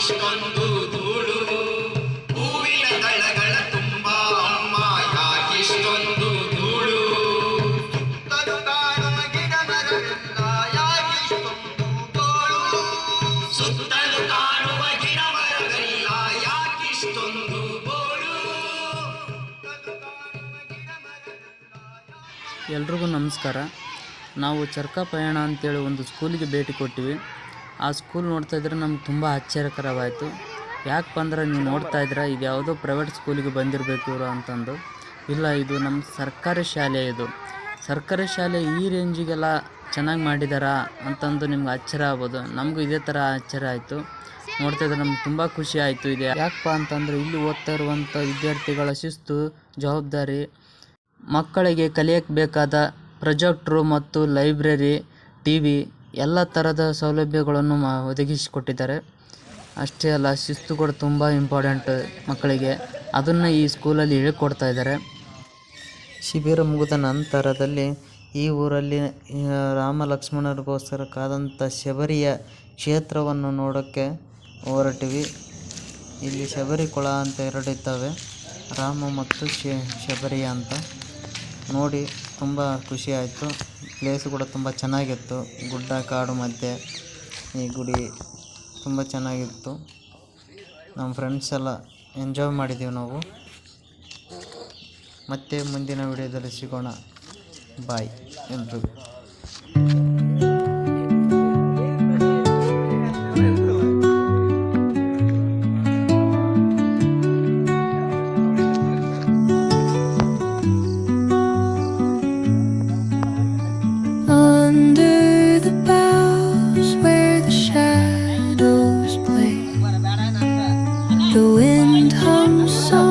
ಇಷ್ಟೊಂದು ಧೂಳು. ಹೂವಿನ ದಳಗಳ ತುಂಬಾ ಅಮ್ಮ ಯಾಕಿಷ್ಟೊಂದು ಧೂಳು. ಸುತ್ತಲು ಕಾಣುವ ಗಿಡಮರಗಳಿಂದ ಯಾಕಿಷ್ಟೊಂದು ಬೋಳು ಸುತ್ತಲು ಕಾಣುವ ಗಿಡಮರಗಳಿಲ್ಲ ಯಾಕಿಷ್ಟೊಂದು ಬೋಳು. ಎಲ್ರಿಗೂ ನಮಸ್ಕಾರ. ನಾವು ಚರ್ಕಾ ಪಯಣ ಅಂತೇಳಿ ಒಂದು ಸ್ಕೂಲಿಗೆ ಭೇಟಿ ಕೊಟ್ಟಿವಿ. ಆ ಸ್ಕೂಲ್ ನೋಡ್ತಾ ಇದ್ರೆ ನಮ್ಗೆ ತುಂಬ ಆಶ್ಚರ್ಯಕರವಾಯಿತು. ಯಾಕೆ ಅಂದ್ರೆ ನೀವು ನೋಡ್ತಾ ಇದ್ರೆ ಇದು ಯಾವುದೋ ಪ್ರೈವೇಟ್ ಸ್ಕೂಲಿಗೆ ಬಂದಿರಬೇಕು ಇವರು ಅಂತಂದು. ಇಲ್ಲ, ಇದು ನಮ್ಮ ಸರ್ಕಾರಿ ಶಾಲೆ ಇದು. ಸರ್ಕಾರಿ ಶಾಲೆ ಈ ರೇಂಜಿಗೆಲ್ಲ ಚೆನ್ನಾಗಿ ಮಾಡಿದಾರಾ ಅಂತಂದು ನಿಮ್ಗೆ ಆಶ್ಚರ್ಯ ಆಗ್ಬೋದು. ನಮಗೂ ಇದೇ ಥರ ಆಶ್ಚರ್ಯ ಆಯಿತು. ನೋಡ್ತಾ ಇದ್ರೆ ನಮ್ಗೆ ತುಂಬ ಖುಷಿ ಆಯಿತು ಇದೆ. ಯಾಕಪ್ಪ ಅಂತಂದರೆ ಇಲ್ಲಿ ಓದ್ತಾ ಇರುವಂಥ ವಿದ್ಯಾರ್ಥಿಗಳ ಶಿಸ್ತು, ಜವಾಬ್ದಾರಿ, ಮಕ್ಕಳಿಗೆ ಕಲಿಯಕ್ಕೆ ಬೇಕಾದ ಪ್ರೊಜೆಕ್ಟ್ರು ಮತ್ತು ಲೈಬ್ರರಿ ಟಿ ವಿ ಎಲ್ಲ ಥರದ ಸೌಲಭ್ಯಗಳನ್ನು ಮಾ ಒದಗಿಸಿಕೊಟ್ಟಿದ್ದಾರೆ. ಅಷ್ಟೇ ಅಲ್ಲ ಶಿಸ್ತು ಕೂಡ ತುಂಬ ಇಂಪಾರ್ಟೆಂಟ್ ಮಕ್ಕಳಿಗೆ. ಅದನ್ನು ಈ ಸ್ಕೂಲಲ್ಲಿ ಹೇಳಿಕೊಡ್ತಾ ಇದ್ದಾರೆ. ಶಿಬಿರ ಮುಗಿದ ನಂತರದಲ್ಲಿ ಈ ಊರಲ್ಲಿ ರಾಮ ಲಕ್ಷ್ಮಣರಿಗೋಸ್ಕರ ಕಾದಂಥ ಶಬರಿಯ ಕ್ಷೇತ್ರವನ್ನು ನೋಡೋಕ್ಕೆ ಹೊರಟಿವಿ. ಇಲ್ಲಿ ಶಬರಿ ಕೊಳ ಅಂತ ಎರಡಿದ್ದಾವೆ. ರಾಮ ಮತ್ತು ಶಬರಿಯ ಅಂತ. ನೋಡಿ, ತುಂಬ ಖುಷಿಯಾಯಿತು ಪ್ಲೇಸು ಕೂಡ ತುಂಬ ಚೆನ್ನಾಗಿತ್ತು. ಗುಡ್ಡ, ಕಾಡು ಮಧ್ಯೆ ಈ ಗುಡಿ ತುಂಬ ಚೆನ್ನಾಗಿತ್ತು. ನಮ್ಮ ಫ್ರೆಂಡ್ಸ್ ಎಲ್ಲ ಎಂಜಾಯ್ ಮಾಡಿದ್ದೀವಿ ನಾವು. ಮತ್ತೆ ಮುಂದಿನ ವಿಡಿಯೋದಲ್ಲಿ ಸಿಗೋಣ. ಬಾಯ್ ಎಲ್ರಿಗೂ. The wind hums softly.